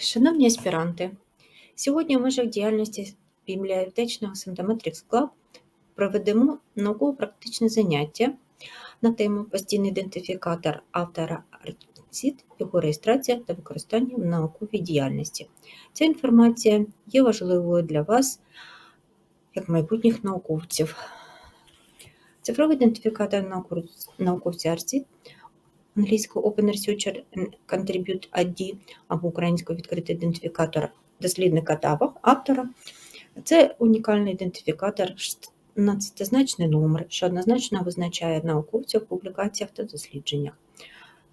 Шановні аспіранти, сьогодні в межах діяльності бібліотечного Сантаметрикс Club проведемо науково-практичне заняття на тему постійний ідентифікатор автора артсіт, його реєстрація та використання в науковій діяльності. Ця інформація є важливою для вас, як майбутніх науковців. Цифровий ідентифікатор науковця артсіт англійською Open Researcher Contribute ID або українською відкритий ідентифікатор дослідника та автора. Це унікальний ідентифікатор, 16-значний номер, що однозначно визначає науковця в публікаціях та дослідженнях.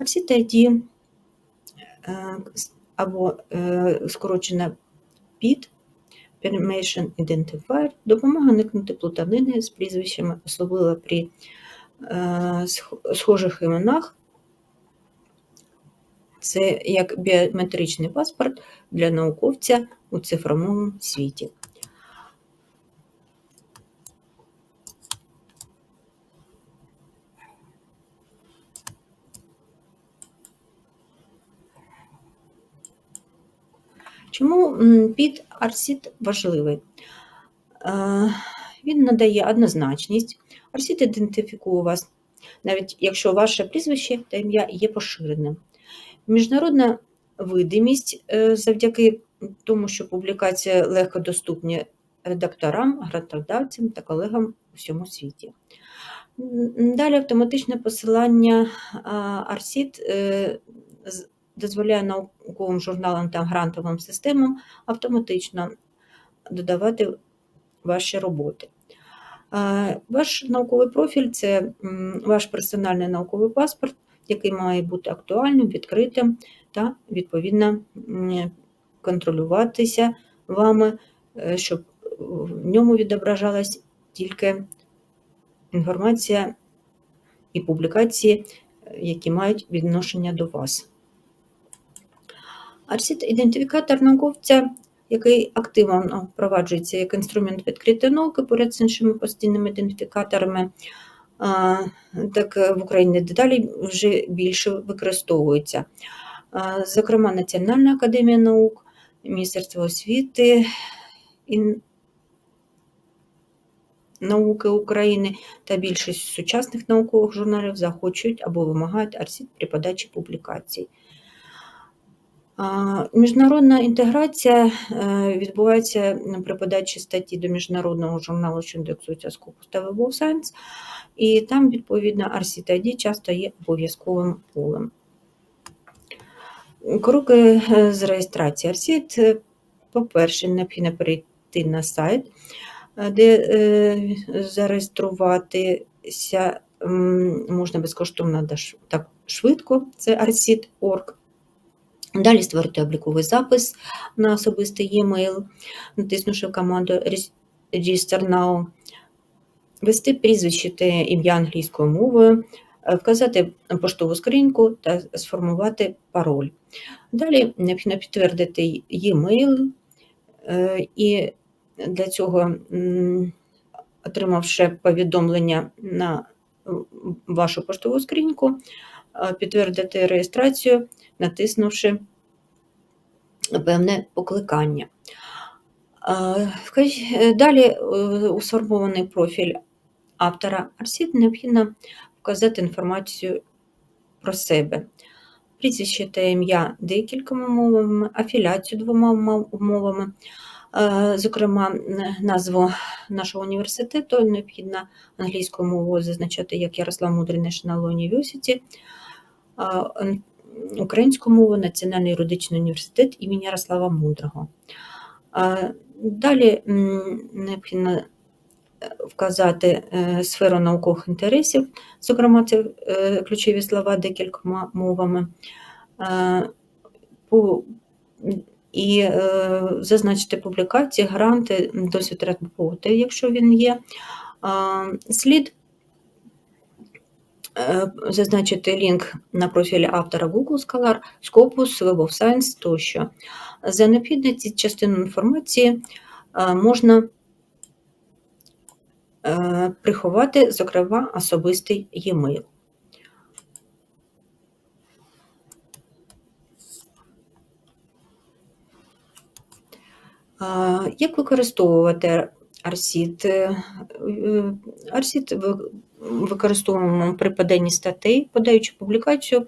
RCT ID е, або е, скорочена PID Permission Identifier допомагає уникнути плутанини з прізвищами, особливо при е, схожих іменах це як біометричний паспорт для науковця у цифровому світі. Чому під Арсіт важливий? Е, він надає однозначність. Арсіт ідентифікує вас, навіть якщо ваше прізвище та ім'я є поширеним. Міжнародна видимість е, завдяки тому, що публікація легко доступні редакторам, грантодавцям та колегам у всьому світі. Далі автоматичне посилання Арсіт е, дозволяє науковим журналам та грантовим системам автоматично додавати ваші роботи. Ваш науковий профіль це ваш персональний науковий паспорт який має бути актуальним, відкритим та, відповідно, контролюватися вами, е, щоб в ньому відображалась тільки інформація і публікації, які мають відношення до вас. арсіт ідентифікатор науковця, який активно впроваджується як інструмент відкритої науки поряд з іншими постійними ідентифікаторами так е, в Україні деталі вже більше використовуються. Зокрема, Національна академія наук, Міністерство освіти і науки України та більшість сучасних наукових журналів захочуть або вимагають арсіт при подачі публікацій. Міжнародна інтеграція е, відбувається при подачі статті до міжнародного журналу, що індексується Scopus та Web of і там, відповідно, RCTID часто є обов'язковим полем. Кроки е, з реєстрації RCT, е, по-перше, необхідно перейти на сайт, де зареєструватися можна безкоштовно так швидко, це arcit.org. Далі створити обліковий запис на особистий e-mail, натиснувши команду Register Now, ввести прізвище та ім'я англійською мовою, е, вказати поштову скриньку та сформувати пароль. Далі необхідно підтвердити e-mail, е, і для цього, отримавши повідомлення на вашу поштову скриньку, е, підтвердити реєстрацію натиснувши певне покликання. Далі е, у сформований профіль автора Арсід необхідно вказати інформацію про себе. Прізвище та ім'я декількома мовами, афіляцію двома мовами, зокрема, назву нашого університету необхідно англійською мовою зазначати як Ярослав Мудрий National University, українську мову Національний юридичний університет імені Ярослава Мудрого. Далі необхідно е, вказати е, сферу наукових інтересів, зокрема, це е, ключові слова декількома мовами, і зазначити публікації, гранти, досвід роботи, якщо він є. Слід зазначити лінк на профілі автора Google Scholar, Scopus, Web of Science тощо. За необхідності частину інформації е, можна е, приховати, зокрема, особистий e-mail. Як використовувати арсід? Е, е, арсід використовуємо при поданні статей, подаючи публікацію,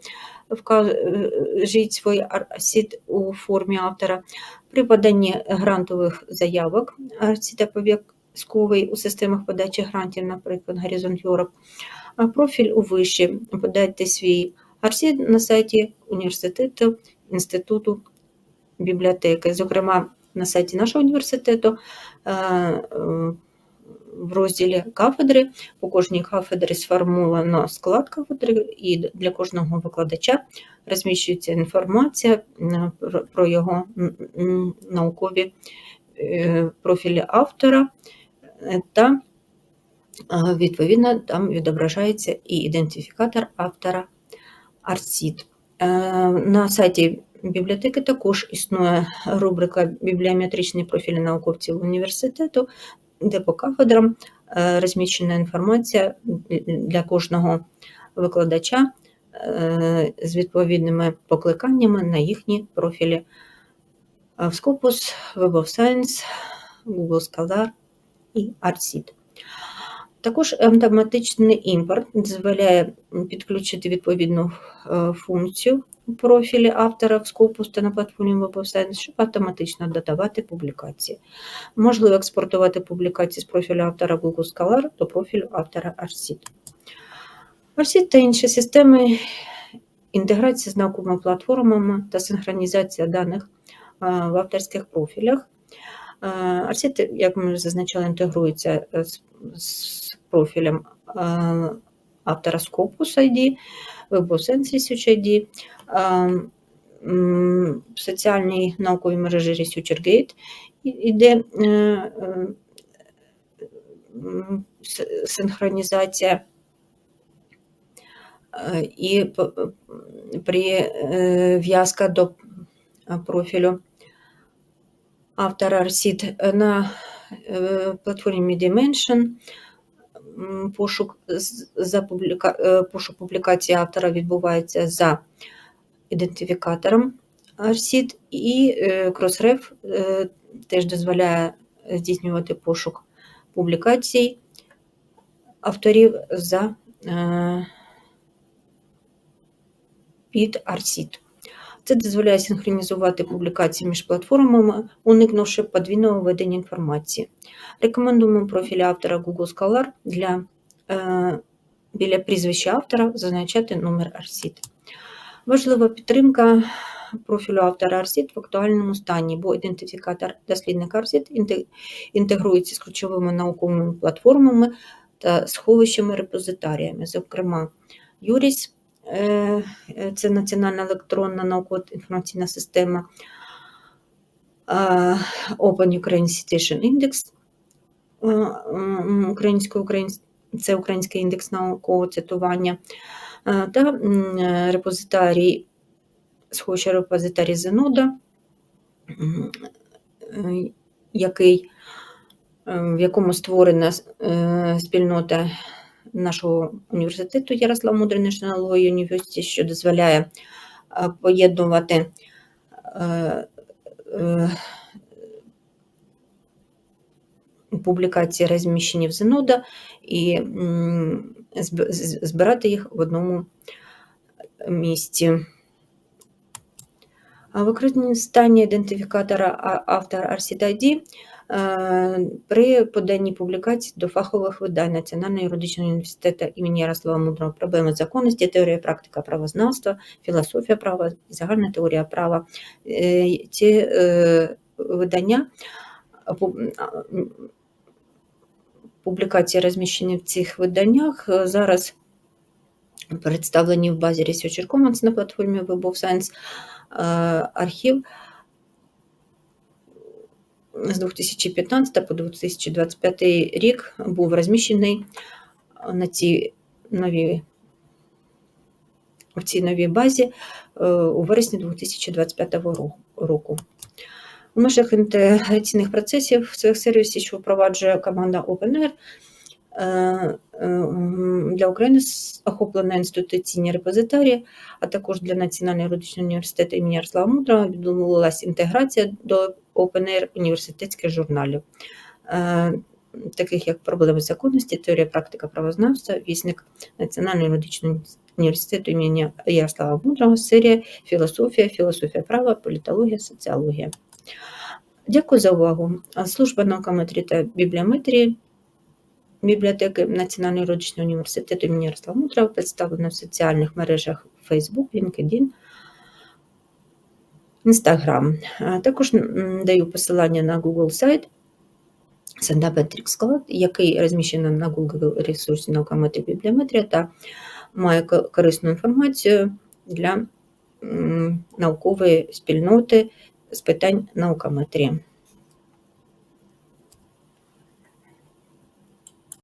вкажіть свій арсід у формі автора. При поданні грантових заявок арсід обов'язковий у системах подачі грантів, наприклад, Horizon Europe. Профіль у виші подайте свій арсід на сайті університету, інституту бібліотеки. Зокрема, на сайті нашого університету е, е, в розділі кафедри. По кожній кафедрі сформовано склад кафедри, і для кожного викладача розміщується інформація е, про його наукові профілі автора, та, відповідно, там відображається і ідентифікатор автора Арсід. На сайті бібліотеки також існує рубрика Бібліометричні профілі науковців університету, де по кафедрам е, розміщена інформація для кожного викладача е, з відповідними покликаннями на їхні профілі в Scopus, Web of Science, Google Scholar і ArtSeed. Також автоматичний імпорт дозволяє підключити відповідну е, функцію профілі автора в та на платформі Web щоб автоматично додавати публікації. Можливо експортувати публікації з профілю автора Google Scholar до профілю автора ArtSeed. ArtSeed та інші системи інтеграції з науковими платформами та синхронізація даних в авторських профілях. Арсіт, як ми вже зазначали, інтегрується з профілем автора Scopus ID, Research ID, в соціальній науковій мережі ResearcherGate. Іде е, е, синхронізація. Е, і прив'язка до профілю автора Арсід на платформі Dimension пошук за публіка... Е, пошук публікації автора відбувається за ідентифікатором RSID, і е, Crossref е, теж дозволяє здійснювати пошук публікацій авторів за під RSID. Це дозволяє синхронізувати публікації між платформами, уникнувши подвійного введення інформації. Рекомендуємо профіль автора Google Scholar для е, біля прізвища автора зазначати номер ARSID. Важлива підтримка профілю автора ARSID в актуальному стані, бо ідентифікатор дослідника ARSID інтегрується з ключовими науковими платформами та сховищами репозитаріями, зокрема, Юріс це Національна електронна наукова інформаційна система Open Ukraine Citation Index, це Український індекс наукового цитування, та репозитарій, схожий репозитарій Зенуда, який, в якому створена е, спільнота нашого університету Ярослав Мудрий National Law University, що дозволяє е, поєднувати е, е, публікації, розміщені в Зенода, і збирати їх в одному місці. Використання ідентифікатора автора RCID при поданні публікацій до фахових видань Національного юридичного університету імені Ярослава Мудрого проблеми законності, теорія практика правознавства, філософія права загальна теорія права. Е, ці е, видання публікації розміщені в цих виданнях зараз представлені в базі Researcher Commons на платформі Web of Science архів з 2015 по 2025 рік був розміщений на цій новій в цій новій базі е, у вересні 2025 року. У межах інтеграційних процесів в своїх сервісі, що впроваджує команда OpenAir, Для України охоплено інституційні репозиторії, а також для Національного юридичного університету імені Ярослава Мудрого відбулася інтеграція до OpenAir університетських журналів, е, таких як проблеми законності, теорія практика правознавства, вісник Національного юридичного університету імені Ярослава Мудрого, серія філософія, філософія права, політологія, соціологія. Дякую за увагу. Служба наукометрії та бібліометрії бібліотеки Національного юридичного університету імені Ярослава Мудрого представлена в соціальних мережах Facebook, LinkedIn, Instagram. Також даю посилання на Google сайт Сендаметрик склад, який розміщено на Google ресурсі наукометрія бібліометрія та має корисну інформацію для наукової спільноти з питань наукометрії.